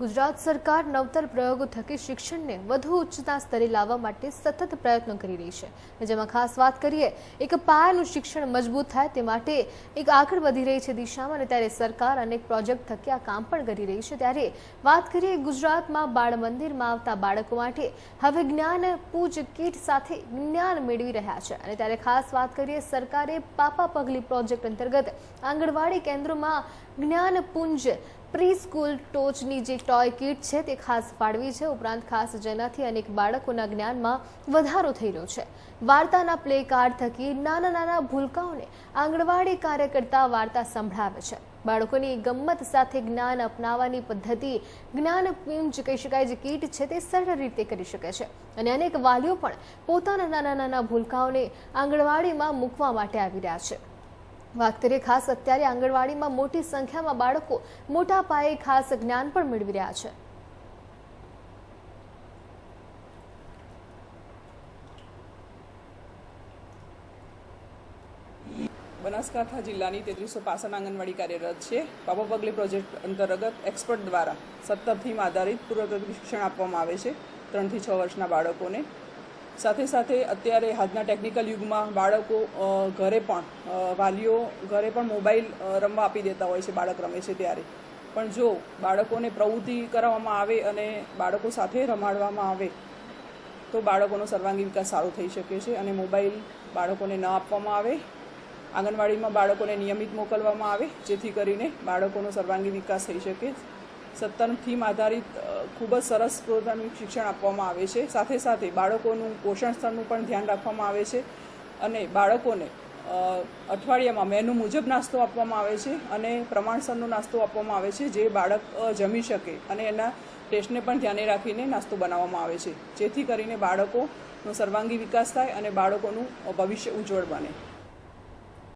ગુજરાત સરકાર નવતર પ્રયોગો થકી શિક્ષણને વધુ ઉચ્ચતા સ્તરે લાવવા માટે સતત પ્રયત્નો કરી રહી છે. જેમાં ખાસ વાત કરીએ, એક પાયાનું શિક્ષણ મજબૂત થાય તે માટે એક આગળ વધી રહી છે દિશામાં અને ત્યારે સરકાર અનેક પ્રોજેક્ટ થકી આ કામ પણ કરી રહી છે. ત્યારે વાત કરીએ ગુજરાતમાં બાળ મંદિરમાં આવતા બાળકો માટે, હવે જ્ઞાન પૂજ કીટ સાથે જ્ઞાન મેળવી રહ્યા છે. અને ત્યારે ખાસ વાત કરીએ, સરકારે પાપા પગલી પ્રોજેક્ટ અંતર્ગત આંગણવાડી કેન્દ્રોમાં જ્ઞાનપુંજ પ્રી સ્કૂલ ટોચની જે ટોય કીટ છે તે ખાસ ફાળવી છે. ઉપરાંત ખાસ જેનાથી અનેક બાળકોના જ્ઞાનમાં વધારો થઈ રહ્યો છે. વાર્તાના પ્લે કાર્ડ થકી નાના નાના ભૂલકાઓને આંગણવાડી કાર્યકર્તા વાર્તા સંભળાવે છે. બાળકોની ગમ્મત સાથે જ્ઞાન અપનાવવાની પદ્ધતિ, જ્ઞાન પૂંજ કહી શકાય, જે કીટ છે તે સરળ રીતે કરી શકે છે. અને અનેક વાલીઓ પણ પોતાના નાના નાના ભૂલકાઓને આંગણવાડીમાં મૂકવા માટે આવી રહ્યા છે. વાત ખાસ અત્યારે આંગણવાડીમાં મોટી સંખ્યામાં બાળકો મોટા પાયે ખાસ જ્ઞાન પણ મેળવી રહ્યા છે. બનાસકાંઠા જિલ્લાની તેત્રીસો પાસઠ આંગણવાડી કાર્યરત છે. પાપા પગલે પ્રોજેક્ટ અંતર્ગત એક્સપર્ટ દ્વારા સત્તર થીમ આધારિત પૂર્વતત્વ શિક્ષણ આપવામાં આવે છે. ત્રણથી છ વર્ષના બાળકોને સાથે સાથે અત્યારે આજના ટેકનિકલ યુગમાં બાળકો ઘરે પણ વાલીઓ ઘરે પણ મોબાઈલ રમવા આપી દેતા હોય છે, બાળક રમે છે ત્યારે. પણ જો બાળકોને પ્રવૃત્તિ કરાવવામાં આવે અને બાળકો સાથે રમાડવામાં આવે, તો બાળકોનો સર્વાંગી વિકાસ સારો થઈ શકે છે અને મોબાઈલ બાળકોને ન આપવામાં આવે. આંગણવાડીમાં બાળકોને નિયમિત મોકલવામાં આવે, જેથી કરીને બાળકોનો સર્વાંગી વિકાસ થઈ શકે. સત્તર થીમ આધારિત ખૂબ જ સરસ પ્રોગ્રામિંગ શિક્ષણ આપવામાં આવે છે. સાથે સાથે બાળકોનું પોષણ સ્તરનું પણ ધ્યાન રાખવામાં આવે છે અને બાળકોને અઠવાડિયામાં મેનુ મુજબ નાસ્તો આપવામાં આવે છે અને પ્રમાણસરનો નાસ્તો આપવામાં આવે છે જે બાળક જમી શકે અને એના ટેસ્ટને પણ ધ્યાને રાખીને નાસ્તો બનાવવામાં આવે છે. જેથી કરીને બાળકોનો સર્વાંગી વિકાસ થાય અને બાળકોનું ભવિષ્ય ઉજ્જવળ બને.